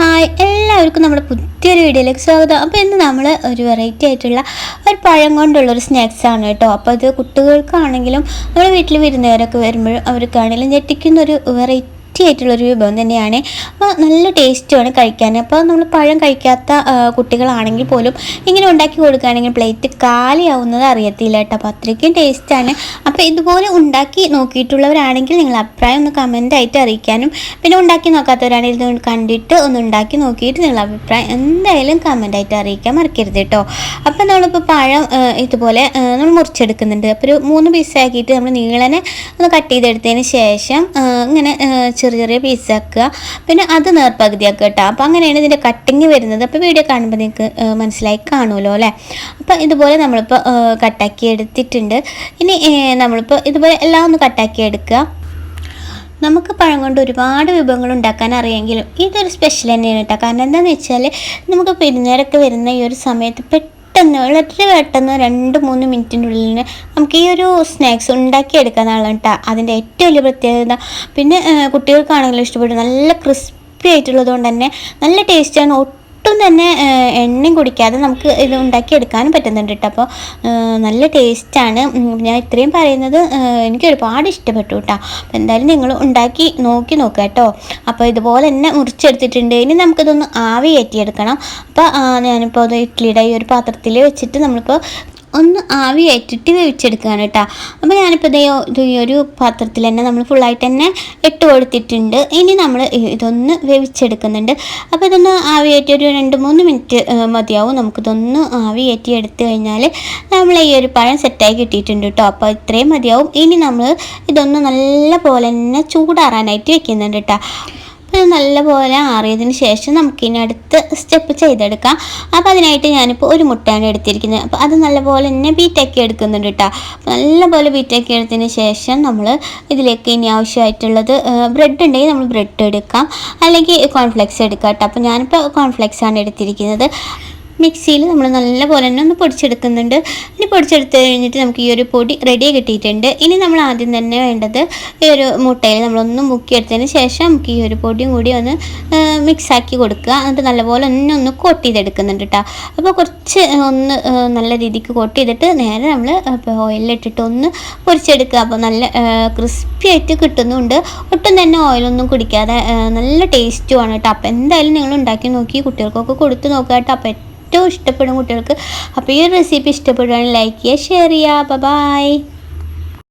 Hi എല്ലാവർക്കും നമ്മുടെ പുതിയൊരു വീഡിയോയിലേക്ക് സ്വാഗതം. അപ്പോൾ ഇന്ന് നമ്മൾ ഒരു വെറൈറ്റി ആയിട്ടുള്ള ഒരു പഴം കൊണ്ടുള്ള ഒരു സ്നാക്സ് ആണ് കേട്ടോ. അപ്പോൾ അത് കുട്ടികൾക്കാണെങ്കിലും നമ്മുടെ വീട്ടിൽ വരുന്നവരൊക്കെ വരുമ്പോഴും അവർക്കാണെങ്കിലും ഞെട്ടിക്കുന്ന ഒരു വെറൈറ്റി ആയിട്ടുള്ളൊരു വിഭവം തന്നെയാണ്. അപ്പോൾ നല്ല ടേസ്റ്റുമാണ് കഴിക്കാൻ. അപ്പോൾ നമ്മൾ പഴം കഴിക്കാത്ത കുട്ടികളാണെങ്കിൽ പോലും ഇങ്ങനെ ഉണ്ടാക്കി കൊടുക്കുകയാണെങ്കിൽ പ്ലേറ്റ് കാലിയാവുന്നത് അറിയത്തില്ല കേട്ടോ. അപ്പോൾ അത്രയ്ക്കും ടേസ്റ്റാണ്. അപ്പോൾ ഇതുപോലെ ഉണ്ടാക്കി നോക്കിയിട്ടുള്ളവരാണെങ്കിൽ നിങ്ങൾ അഭിപ്രായം ഒന്ന് കമന്റ് ആയിട്ട് അറിയിക്കാനും. പിന്നെ ഉണ്ടാക്കി നോക്കാത്തവരാണെങ്കിൽ ഇത് കണ്ടിട്ട് ഒന്ന് ഉണ്ടാക്കി നോക്കിയിട്ട് നിങ്ങൾ അഭിപ്രായം എന്തായാലും കമന്റ് ആയിട്ട് അറിയിക്കാൻ മറക്കരുത് കേട്ടോ. അപ്പോൾ നമ്മളിപ്പോൾ പഴം ഇതുപോലെ നമ്മൾ മുറിച്ചെടുക്കുന്നുണ്ട്. അപ്പോൾ ഒരു മൂന്ന് പീസാക്കിയിട്ട് നമ്മൾ നീളനെ ഒന്ന് കട്ട് ചെയ്തെടുത്തതിന് ശേഷം ഇങ്ങനെ ആ, ചെറിയ ചെറിയ പീസാക്കുക പിന്നെ അത് നേർപ്പകുതിയാക്കുക കേട്ടോ. അപ്പോൾ അങ്ങനെയാണ് ഇതിന്റെ കട്ടിങ് വരുന്നത്. അപ്പോൾ വീഡിയോ കാണുമ്പോൾ നിങ്ങൾക്ക് മനസ്സിലായി കാണുമല്ലോ അല്ലേ? അപ്പോൾ ഇതുപോലെ നമ്മളിപ്പോൾ കട്ടാക്കി എടുത്തിട്ടുണ്ട്. ഇനി നമ്മളിപ്പോൾ ഇതുപോലെ എല്ലാം ഒന്ന് കട്ടാക്കി എടുക്കുക. നമുക്ക് പഴം കൊണ്ട് ഒരുപാട് വിഭവങ്ങൾ ഉണ്ടാക്കാൻ അറിയാമെങ്കിലും ഇതൊരു സ്പെഷ്യൽ തന്നെയാണ് കേട്ടോ. കാരണം എന്താണെന്ന് വെച്ചാൽ നമുക്ക് പെരുന്നേരൊക്കെ വരുന്ന ഈ ഒരു സമയത്ത് പെട്ടെന്ന് വളരെ പെട്ടെന്ന് രണ്ട് മൂന്ന് മിനിറ്റിനുള്ളിൽ നമുക്ക് ഈ ഒരു സ്നാക്സ് ഉണ്ടാക്കിയെടുക്കാനാണ് കേട്ടോ അതിന്റെ ഏറ്റവും വലിയ പ്രത്യേകത പിന്നെ കുട്ടികൾക്കാണെങ്കിലും ഇഷ്ടപ്പെടും. നല്ല ക്രിസ്പി ആയിട്ടുള്ളത് കൊണ്ട് തന്നെ നല്ല ടേസ്റ്റാണ് ഒട്ടും തന്നെ ആ, എണ്ണയും കുടിക്കാതെ നമുക്ക് ഇത് ഉണ്ടാക്കിയെടുക്കാനും പറ്റുന്നുണ്ട് കേട്ടോ അപ്പോൾ നല്ല ടേസ്റ്റാണ്. ഞാൻ ഇത്രയും പറയുന്നത് എനിക്ക് ഒരുപാട് ഇഷ്ടപ്പെട്ടു കേട്ടോ അപ്പോൾ എന്തായാലും നിങ്ങൾ ഉണ്ടാക്കി നോക്കി നോക്കുക കേട്ടോ അപ്പോൾ ഇതുപോലെ തന്നെ മുറിച്ചെടുത്തിട്ടുണ്ട്. ഇനി നമുക്കിതൊന്ന് ആവി കയറ്റിയെടുക്കണം അപ്പോൾ ഞാനിപ്പോൾ അത് ഇഡ്ഡലിയുടെ ഈ ഒരു പാത്രത്തിൽ വെച്ചിട്ട് നമ്മളിപ്പോൾ ഒന്ന് ആവി ഏറ്റിട്ട് വേവിച്ചെടുക്കുകയാണ് കേട്ടോ. അപ്പോൾ ഞാനിപ്പോൾ ഇതേ ഈ ഒരു പാത്രത്തിൽ തന്നെ നമ്മൾ ഫുള്ളായിട്ട് തന്നെ ഇട്ട് കൊടുത്തിട്ടുണ്ട്. ഇനി നമ്മൾ ഇതൊന്ന് വേവിച്ചെടുക്കുന്നുണ്ട്. അപ്പോൾ ഇതൊന്ന് ആവി ഏറ്റി ഒരു രണ്ട് മൂന്ന് മിനിറ്റ് മതിയാവും. നമുക്കിതൊന്ന് ആവി ഏറ്റി എടുത്തു കഴിഞ്ഞാൽ നമ്മൾ ഈ ഒരു പഴം സെറ്റായി കിട്ടിയിട്ടുണ്ട് കേട്ടോ. അപ്പോൾ ഇത്രയും മതിയാവും. ഇനി നമ്മൾ ഇതൊന്ന് നല്ല പോലെ തന്നെ ചൂടാറാനായിട്ട് വെക്കുന്നുണ്ട് കേട്ടോ. അപ്പോൾ ഇത് നല്ലപോലെ ആറിയതിന് ശേഷം നമുക്കിനി അടുത്ത സ്റ്റെപ്പ് ചെയ്തെടുക്കാം. അപ്പോൾ അതിനായിട്ട് ഞാനിപ്പോൾ ഒരു മുട്ടയാണ് എടുത്തിരിക്കുന്നത്. അപ്പോൾ അത് നല്ലപോലെ തന്നെ ബീറ്റാക്കി എടുക്കുന്നുണ്ട് കേട്ടോ നല്ലപോലെ ബീറ്റാക്കി എടുത്തതിന് ശേഷം നമ്മൾ ഇതിലേക്ക് ഇനി ആവശ്യമായിട്ടുള്ളത് ബ്രെഡ് ഉണ്ടെങ്കിൽ നമ്മൾ ബ്രെഡ് എടുക്കാം. അല്ലെങ്കിൽ കോൺഫ്ലെക്സ് എടുക്കാം കേട്ടോ അപ്പോൾ ഞാനിപ്പോൾ കോൺഫ്ലെക്സ് ആണ് എടുത്തിരിക്കുന്നത്. മിക്സിയിൽ നമ്മൾ നല്ലപോലെ തന്നെ ഒന്ന് പൊടിച്ചെടുക്കുന്നുണ്ട്. ഇനി പൊടിച്ചെടുത്ത് കഴിഞ്ഞിട്ട് നമുക്ക് ഈ ഒരു പൊടി റെഡി കിട്ടിയിട്ടുണ്ട്. ഇനി നമ്മൾ ആദ്യം തന്നെ വേണ്ടത് ഈ ഒരു മുട്ടയിൽ നമ്മളൊന്ന് മുക്കിയെടുത്തതിന് ശേഷം നമുക്ക് ഈ ഒരു പൊടിയും കൂടി ഒന്ന് മിക്സാക്കി കൊടുക്കുക. എന്നിട്ട് നല്ലപോലെ ഒന്ന് ഒന്ന് കോട്ട് ചെയ്തെടുക്കുന്നുണ്ട് കേട്ടോ അപ്പോൾ കുറച്ച് ഒന്ന് നല്ല രീതിക്ക് കോട്ട് ചെയ്തിട്ട് നേരെ നമ്മൾ ഓയിലിട്ടിട്ട് ഒന്ന് പൊരിച്ചെടുക്കുക അപ്പോൾ നല്ല ക്രിസ്പി ആയിട്ട് കിട്ടുന്നുണ്ട്. ഒട്ടും തന്നെ ഓയിലൊന്നും കുടിക്കാതെ നല്ല ടേസ്റ്റുമാണ് കേട്ടോ അപ്പോൾ എന്തായാലും നിങ്ങൾ ഉണ്ടാക്കി നോക്കി കുട്ടികൾക്കൊക്കെ കൊടുത്ത് നോക്കുക കേട്ടോ അപ്പോൾ ഏറ്റവും ഇഷ്ടപ്പെടും കുട്ടികൾക്ക് അപ്പോൾ ഈ ഒരു റെസിപ്പി ഇഷ്ടപ്പെടുകയാണെങ്കിൽ ലൈക്ക് ചെയ്യുക ഷെയർ ചെയ്യുക. ബൈ